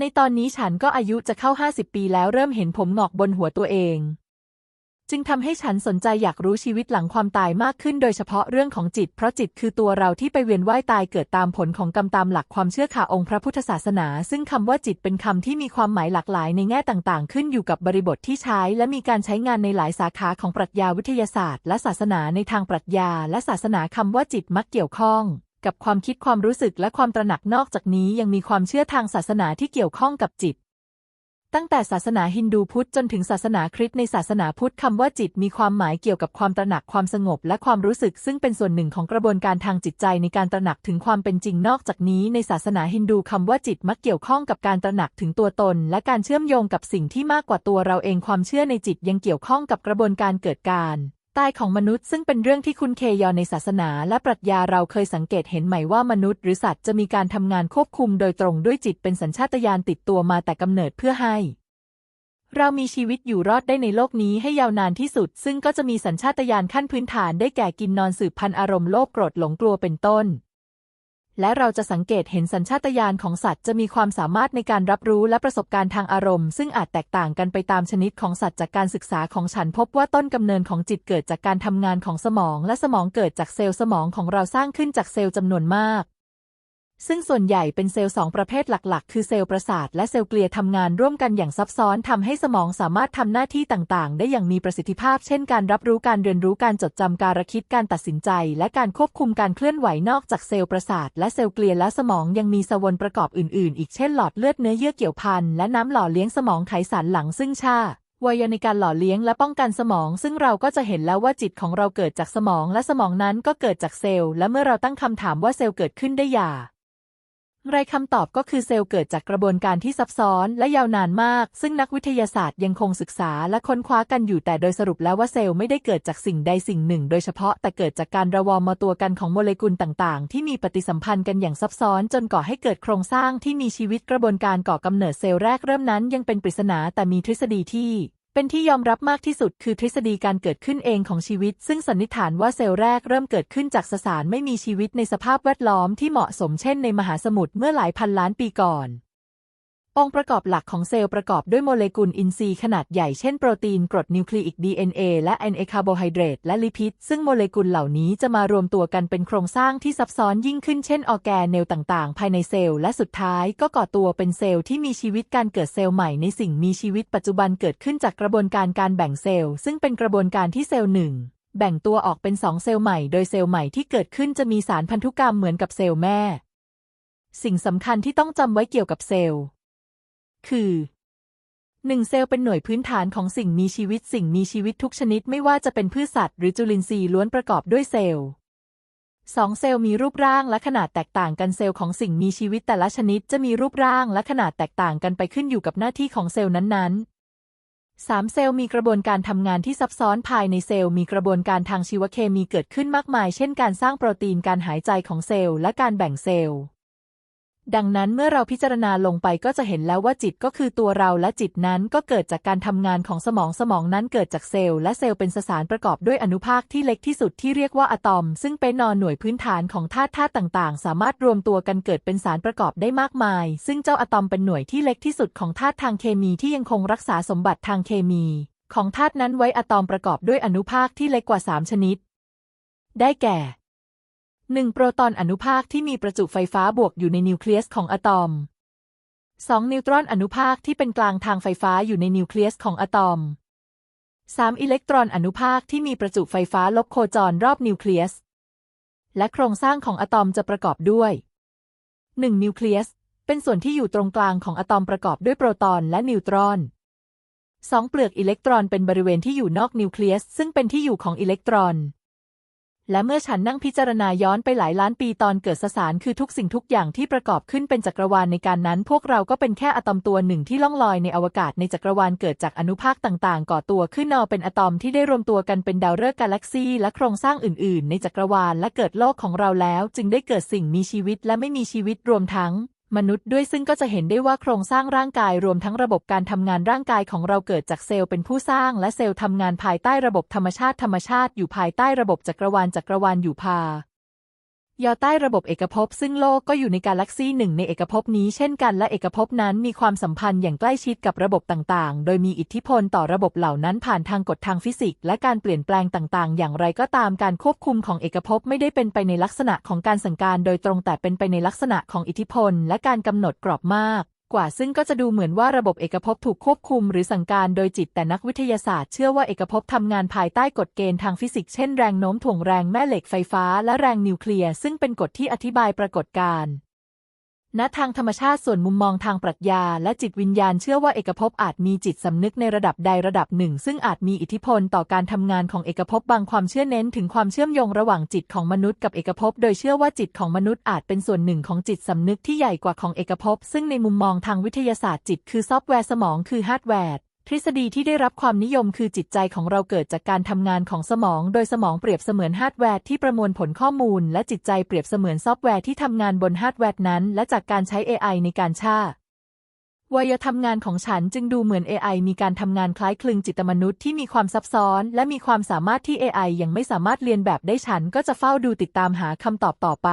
ในตอนนี้ฉันก็อายุจะเข้า50ปีแล้วเริ่มเห็นผมหงอกบนหัวตัวเอง จึงทำให้ฉันสนใจอยากรู้ชีวิตหลังความตายมากขึ้นโดยเฉพาะเรื่องของจิต เพราะจิตคือตัวเราที่ไปเวียนว่ายตายเกิดตามผลของกรรมตามหลักความเชื่อข่าองค์พระพุทธศาสนา ซึ่งคำว่าจิตเป็นคำที่มีความหมายหลากหลายในแง่ต่างๆ ขึ้นอยู่กับบริบทที่ใช้ และมีการใช้งานในหลายสาขาของปรัชญาวิทยาศาสตร์ และศาสนาในทางปรัชญา และศาสนาคำว่าจิตมักเกี่ยวข้อง กับความคิดความรู้สึกและความตระหนักนอกจากนี้ยังมีความเชื่อทางศาสนาที่เกี่ยวข้องกับจิต ตั้งแต่ศาสนาฮินดูพุทธจนถึงศาสนาคริสต์ในศาสนาพุทธคำว่าจิตมีความหมายเกี่ยวกับความตระหนักความสงบและความรู้สึก ซึ่งเป็นส่วนหนึ่งของกระบวนการทางจิตใจในการตระหนักถึงความเป็นจริงนอกจากนี้ในศาสนาฮินดูคำว่าจิตมักเกี่ยวข้องกับการตระหนักถึงตัวตน และการเชื่อมโยงกับสิ่งที่มากกว่าตัวเราเองความเชื่อในจิตยังเกี่ยวข้องกับกระบวนการเกิดการ ตายของมนุษย์ซึ่งเป็นเรื่องที่คุณเคยอในศาสนาและปรัชญาเราเคยสังเกตเห็นไหมว่ามนุษย์หรือสัตว์จะมีการทำงานควบคุมโดยตรงด้วยจิตเป็นสัญชาตญาณติดตัวมาแต่กำเนิดเพื่อให้ เรามีชีวิตอยู่รอดได้ในโลกนี้ให้ยาวนานที่สุด ซึ่งก็จะมีสัญชาตญาณขั้นพื้นฐานได้แก่กินนอนสืบพันธุ์อารมณ์โลภโกรธหลงกลัวเป็นต้น และเราจะสังเกตเห็นสัญชาตญาณของสัตว์จะมีความสามารถในการรับรู้และประสบการณ์ทางอารมณ์ ซึ่งอาจแตกต่างกันไปตามชนิดของสัตว์จากการศึกษาของฉันพบว่าต้นกำเนิดของจิตเกิดจากการทำงานของสมอง และสมองเกิดจากเซลล์สมองของเราสร้างขึ้นจากเซลล์จำนวนมาก ซึ่งส่วนใหญ่เป็นเซลล์สองประเภทหลัก ๆ คือเซลล์ประสาทและเซลล์เกลียทำงานร่วมกันอย่างซับซ้อนทำให้สมองสามารถทำหน้าที่ต่างๆ ได้อย่างมีประสิทธิภาพ เช่น การรับรู้การเรียนรู้การจดจำการคิดการตัดสินใจ และการควบคุมการเคลื่อนไหวนอกจากเซลล์ประสาทและเซลล์เกลียและสมองยังมีสวรประกอบอื่น ๆ อีกเช่นหลอดเลือดเนื้อเยื่อเกี่ยวพันและน้ำหล่อเลี้ยงสมองไขสันหลังซึ่งชาวัยในการหล่อเลี้ยงและป้องกันสมอง ซึ่งเราก็จะเห็นแล้วว่าจิตของเราเกิดจากสมอง และสมองนั้นก็เกิดจากเซลล์และเมื่อเราตั้งคำถามว่าเซลล์เกิดขึ้นได้อย่าง ไรคำตอบก็คือเซลล์เกิดจากกระบวนการที่ซับซ้อนและยาวนานมาก ซึ่งนักวิทยาศาสตร์ยังคงศึกษาและค้นคว้ากันอยู่แต่โดยสรุปแล้วว่าเซลล์ไม่ได้เกิดจากสิ่งใดสิ่งหนึ่ง โดยเฉพาะแต่เกิดจากการระวอมมาตัวกันของโมเลกุลต่างๆ ที่มีปฏิสัมพันธ์กันอย่างซับซ้อนจนก่อให้เกิดโครงสร้างที่มีชีวิตกระบวนการก่อกำเนิดเซลล์แรกเริ่มนั้นยังเป็นปริศนาแต่มีทฤษฎีที่ เป็นที่ยอมรับมากที่สุดคือทฤษฎีการเกิดขึ้นเองของชีวิต ซึ่งสันนิษฐานว่าเซลล์แรกเริ่มเกิดขึ้นจากสสารไม่มีชีวิตในสภาพแวดล้อมที่เหมาะสมเช่นในมหาสมุทรเมื่อหลายพันล้านปีก่อน องค์ประกอบหลักของเซลล์ประกอบด้วยโมเลกุลอินทรีย์ขนาดใหญ่เช่นโปรตีนกรดนิวคลีอิก DNA และ NA คาร์โบไฮเดรตและลิพิดซึ่งโมเลกุลเหล่านี้จะมารวมตัวกันเป็นโครงสร้างที่ซับซ้อนยิ่งขึ้นเช่นออแกนเนลต่างๆ ภายในเซลล์และสุดท้ายก็ก่อตัวเป็นเซลล์ที่มีชีวิตการเกิดเซลล์ใหม่ในสิ่งมีชีวิตปัจจุบันเกิดขึ้นจากกระบวนการการแบ่งเซลล์ซึ่งเป็นกระบวนการที่เซลล์หนึ่งแบ่งตัวออกเป็นสองเซลล์ใหม่โดยเซลล์ใหม่ที่เกิดขึ้นจะมีสารพันธุกรรมเหมือนกับเซลล์แม่ สิ่งสำคัญที่ต้องจำไว้เกี่ยวกับเซลล์ คือ 1. เซลล์เป็นหน่วยพื้นฐานของสิ่งมีชีวิตสิ่งมีชีวิตทุกชนิดไม่ว่าจะเป็นพืชสัตว์หรือจุลินทรีย์ล้วนประกอบด้วยเซลล์ 2. เซลล์มีรูปร่างและขนาดแตกต่างกันเซลล์ของสิ่งมีชีวิตแต่ละชนิดจะมีรูปร่างและขนาดแตกต่างกันไปขึ้นอยู่กับหน้าที่ของเซลล์นั้นๆ 3. เซลล์มีกระบวนการทำงานที่ซับซ้อนภายในเซลล์มีกระบวนการทางชีวเคมีเกิดขึ้นมากมาย เช่นการสร้างโปรตีนการหายใจของเซลล์และการแบ่งเซลล์ ดังนั้นเมื่อเราพิจารณาลงไปก็จะเห็นแล้วว่าจิตก็คือตัวเราและจิตนั้นก็เกิดจากการทำงานของสมองสมองนั้นเกิดจากเซลล์และเซลล์เป็นสสารประกอบด้วยอนุภาคที่เล็กที่สุดที่เรียกว่าอะตอม ซึ่งเป็นนอนหน่วยพื้นฐานของธาตุธาตุต่างๆ สามารถรวมตัวกันเกิดเป็นสารประกอบได้มากมาย ซึ่งเจ้าอะตอมเป็นหน่วยที่เล็กที่สุดของธาตุทางเคมีที่ยังคงรักษาสมบัติทางเคมี ของธาตุนั้นไว้อะตอมประกอบด้วยอนุภาคที่เล็กกว่า 3 ชนิด ได้แก่ 1. โปรตอนอนุภาคที่มีประจุไฟฟ้าบวกอยู่ในนิวเคลียสของอะตอม 2. นิวตรอนอนุภาคที่เป็นกลางทางไฟฟ้าอยู่ในนิวเคลียสของอะตอม 3. อิเล็กตรอนอนุภาคที่มีประจุไฟฟ้าลบโคจรรอบนิวเคลียส และโครงสร้างของอะตอมจะประกอบด้วย 1. นิวเคลียส เป็นส่วนที่อยู่ตรงกลางของอะตอมประกอบด้วยโปรตอนและนิวตรอน 2. เปลือกอิเล็กตรอนเป็นบริเวณที่อยู่นอกนิวเคลียส ซึ่งเป็นที่อยู่ของอิเล็กตรอน และเมื่อฉันนั่งพิจารณาย้อนไปหลายล้านปีตอนเกิดสสารคือทุกสิ่งทุกอย่างที่ประกอบขึ้นเป็นจักรวาลในการนั้น พวกเราก็เป็นแค่อะตอมตัวหนึ่งที่ล่องลอยในอวกาศในจักรวาลเกิดจากอนุภาคต่างๆ ก่อตัวขึ้นนอเป็นอะตอมที่ได้รวมตัวกันเป็นดาวฤกษ์กาแล็กซีและโครงสร้างอื่น ๆ ในจักรวาลและเกิดโลกของเราแล้ว จึงได้เกิดสิ่งมีชีวิตและไม่มีชีวิตรวมทั้ง มนุษย์ด้วยซึ่งก็จะเห็นได้ว่าโครงสร้างร่างกายรวมทั้งระบบการทำงานร่างกายของเราเกิดจากเซลล์เป็นผู้สร้าง และเซลล์ทำงานภายใต้ระบบธรรมชาติธรรมชาติอยู่ภายใต้ระบบจักรวาลจักรวาลอยู่ภา ยอใต้ระบบเอกภพซึ่งโลกก็อยู่ในกาแล็กซีหนึ่งในเอกภพนี้เช่นกันและเอกภพนั้นมีความสัมพันธ์อย่างใกล้ชิดกับระบบต่างๆ โดยมีอิทธิพลต่อระบบเหล่านั้นผ่านทางกฎทางฟิสิกส์และการเปลี่ยนแปลงต่างๆ อย่างไรก็ตามการควบคุมของเอกภพไม่ได้เป็นไปในลักษณะของการสั่งการโดยตรงแต่เป็นไปในลักษณะของอิทธิพล และการกำหนดกรอบมาก กว่า ซึ่งก็จะดูเหมือนว่าระบบเอกภพถูกควบคุมหรือสั่งการโดยจิตแต่นักวิทยาศาสตร์เชื่อว่าเอกภพทำงานภายใต้กฎเกณฑ์ทางฟิสิกส์เช่นแรงโน้มถ่วงแรงแม่เหล็กไฟฟ้าและแรงนิวเคลียร์ซึ่งเป็นกฎที่อธิบายปรากฏการณ์ ณทางธรรมชาติส่วนมุมมองทางปรัชญาและจิตวิญญาณเชื่อว่าเอกภพอาจมีจิตสำนึกในระดับใดระดับหนึ่ง ซึ่งอาจมีอิทธิพลต่อการทำงานของเอกภพบางความเชื่อเน้นถึงความเชื่อมโยงระหว่างจิตของมนุษย์กับเอกภพโดยเชื่อว่าจิตของมนุษย์อาจเป็นส่วนหนึ่งของจิตสำนึกที่ใหญ่กว่าของเอกภพซึ่งในมุมมองทางวิทยาศาสตร์จิตคือซอฟต์แวร์สมองคือฮาร์ดแวร์ ทฤษฎีที่ได้รับความนิยมคือจิตใจของเราเกิดจากการทำงานของสมอง โดยสมองเปรียบเสมือนฮาร์ดแวร์ที่ประมวลผลข้อมูล และจิตใจเปรียบเสมือนซอฟต์แวร์ที่ทำงานบนฮาร์ดแวร์นั้น และจากการใช้ AI ในการช่าวัยทำงานของฉันจึงดูเหมือน AI มีการทำงานคล้ายคลึงจิตมนุษย์ที่มีความซับซ้อน และมีความสามารถที่ AI ยังไม่สามารถเรียนแบบได้ฉันก็จะเฝ้าดูติดตามหาคำตอบต่อไป